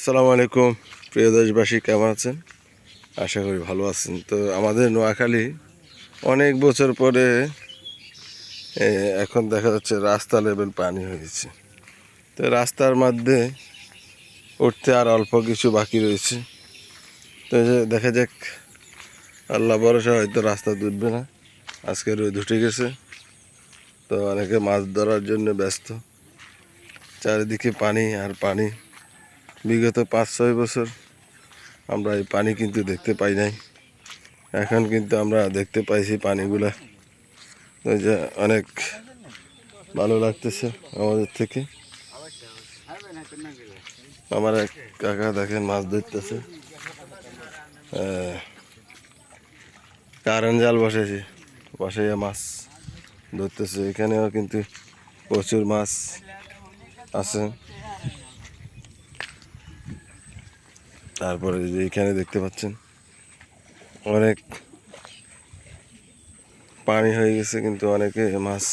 আসসালামু আলাইকুম, প্রিয় দেশবাসী, কেমন আছেন? আশা করি ভালো আছেন। তো আমাদের নোয়াখালী অনেক বছর পরে এখন দেখা যাচ্ছে রাস্তা লেভেল পানি হয়েছে। তো রাস্তার মধ্যে উঠতে আর অল্প কিছু বাকি রয়েছে। তো দেখা যাক, আল্লাহ ভরসা হয়তো রাস্তা দুটবে না। আজকে রোদ উঠে গেছে। তো অনেকে মাছ ধরার জন্য ব্যস্ত। চারিদিকে পানি আর পানি। বিগত পাঁচ, ছয় বছর আমরা এই পানি কিন্তু দেখতে পাই নাই। এখন কিন্তু আমরা দেখতে পাইছি পানিগুলা। ওই যে অনেক ভালো লাগতেছে আমাদের থেকে। আমার এক কাকা দেখেন মাছ ধরতেছে। কারেন্ট জাল বসেছে বসাইয়া মাছ ধরতেছে। এখানেও কিন্তু প্রচুর মাছ আছে। তারপরে যে এখানে দেখতে পাচ্ছেন, অনেক পানি হয়ে গেছে, কিন্তু অনেকে মাছ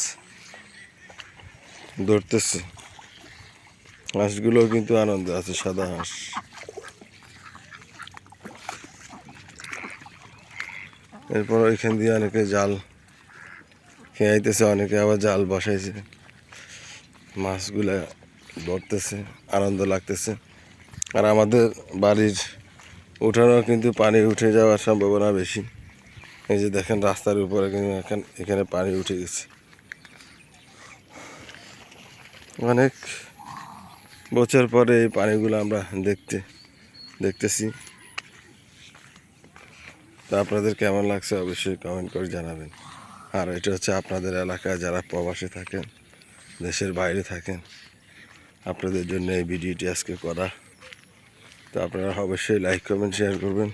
ধরতেছে। হাঁসগুলো কিন্তু আনন্দে আছে, সাদা হাঁস। এরপর ওইখান দিয়ে অনেকে জাল খেয়াইতেছে অনেকে আবার জাল বসাইছে। মাছগুলা ধরতেছে, আনন্দ লাগতেছে। আর আমাদের বাড়ির উঠানো কিন্তু পানি উঠে যাওয়ার সম্ভাবনা বেশি। এই যে দেখেন রাস্তার উপরে কিন্তু এখন এখানে পানি উঠে গেছে। অনেক বছর পরে এই পানিগুলো আমরা দেখতে, দেখতেছি। তা আপনাদের কেমন লাগছে অবশ্যই কমেন্ট করে জানাবেন। আর এটা হচ্ছে আপনাদের এলাকায় যারা প্রবাসে থাকেন, দেশের বাইরে থাকেন, আপনাদের জন্য এই ভিডিওটি আজকে করা তো আপনারা অবশ্যই লাইক করবেন শেয়ার করবেন।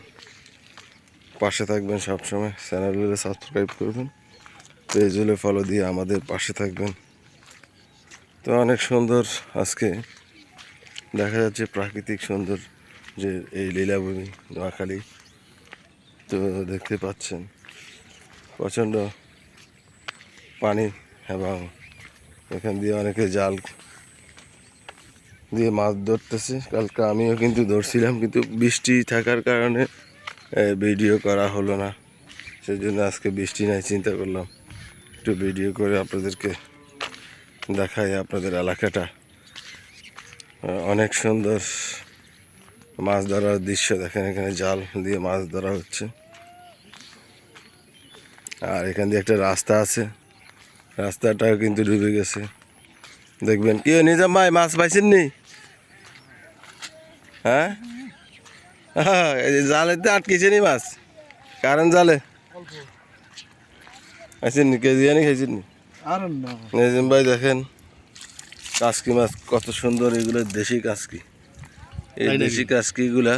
পাশে থাকবেন সবসময়। চ্যানেলগুলো সাবস্ক্রাইব করবেন। পেজগুলো ফলো দিয়ে আমাদের পাশে থাকবেন। তো অনেক সুন্দর আজকে দেখা যাচ্ছে প্রাকৃতিক সুন্দর যে এই লীলাভূমি, নোয়াখালী। তো দেখতে পাচ্ছেন, প্রচণ্ড পানি এবং এখান দিয়ে অনেকে জাল দিয়ে মাছ ধরতেছে। কালকে আমিও কিন্তু ধরছিলাম, কিন্তু বৃষ্টি থাকার কারণে ভিডিও করা হলো না। সেই জন্য আজকে বৃষ্টি নাই, চিন্তা করলাম, একটু ভিডিও করে আপনাদেরকে দেখাই আপনাদের এলাকাটা। অনেক সুন্দর মাছ ধরার দৃশ্য দেখেন, এখানে জাল দিয়ে মাছ ধরা হচ্ছে। আর এখান দিয়ে একটা রাস্তা আছে, রাস্তাটাও কিন্তু ডুবে গেছে। দেখবেন, কি নিজাম ভাই, মাছ পাইছেন নি? হ্যাঁ? হ্যাঁ, জালেতে আটকেছে নি মাছ। কারণ জালে। আছেন নি কেজি আনি খাইছেন নি নিজাম ভাই দেখেন কাসকি মাছ কত সুন্দর এগুলো দেশি কাসকি। এই? দেশি কাসকিগুলা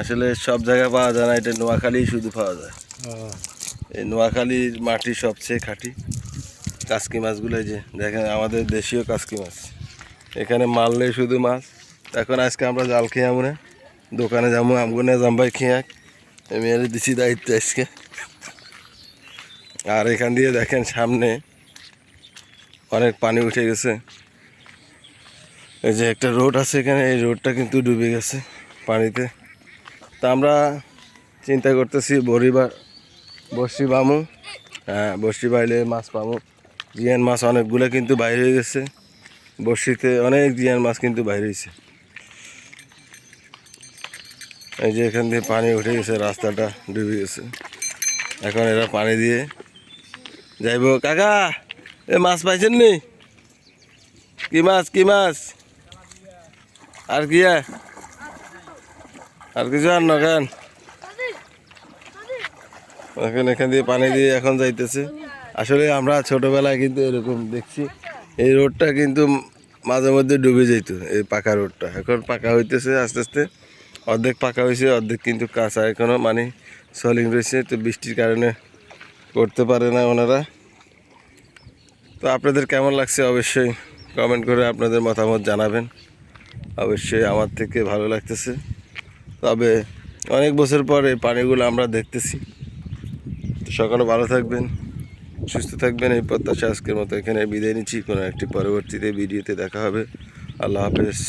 আসলে সব জায়গায় পাওয়া যায় না এটা নোয়াখালী শুধু পাওয়া যায়। এই নোয়াখালীর মাটি সবচেয়ে খাঁটি। কাসকি মাছগুলো এই যে দেখেন আমাদের দেশীয় কাসকি মাছ। এখানে মারলে শুধু মাছ এখন আজকে আমরা জাল খেয়ে আমু না দোকানে যাব আমগো না জাম্বাই খেয়ে। মেয়ের দিছি দায়িত্ব আজকে। আর এখান দিয়ে দেখেন সামনে অনেক পানি উঠে গেছে। এই যে একটা রোড আছে এখানে, এই রোডটা কিন্তু ডুবে গেছে পানিতে। তা আমরা চিন্তা করতেছি, বড়ি বসি বামু। হ্যাঁ বসি বাইলে মাছ পামু। জিয়ান মাছ অনেকগুলো কিন্তু বাইরে হয়ে গেছে। বসিতে অনেক জিয়ান মাছ কিন্তু বাইরে হয়েছে এই যে এখান দিয়ে পানি উঠে গেছে, রাস্তাটা ডুবে গেছে। এখন এরা পানি দিয়ে যাইব। কাকা, এ মাছ পাইছেন নি? কি মাছ কি মাছ? আর কি আর? কিছু আর না কেন? এখন এখান দিয়ে পানি দিয়ে এখন যাইতেছে। আসলে আমরা ছোটবেলায় কিন্তু এরকম দেখছি, এই রোডটা কিন্তু মাঝে মধ্যে ডুবে যেত এই পাকা রোডটা। এখন পাকা হইতেছে আস্তে আস্তে। অর্ধেক পাকা হয়েছে, অর্ধেক কিন্তু কাঁচা এখনও মানে সলিং রয়েছে, তো বৃষ্টির কারণে করতে পারে না ওনারা। তো আপনাদের কেমন লাগছে অবশ্যই কমেন্ট করে আপনাদের মতামত জানাবেন। অবশ্যই আমার থেকে ভালো লাগতেছে। তবে অনেক বছর পর পানিগুলো আমরা দেখতেছি। তো সকালে ভালো থাকবেন, সুস্থ থাকবেন। এই প্রত্যাশা আজকের মতো এখানে বিদায় নিচ্ছি। কোনো একটি পরবর্তীতে ভিডিওতে দেখা হবে। আল্লাহ হাফেজ।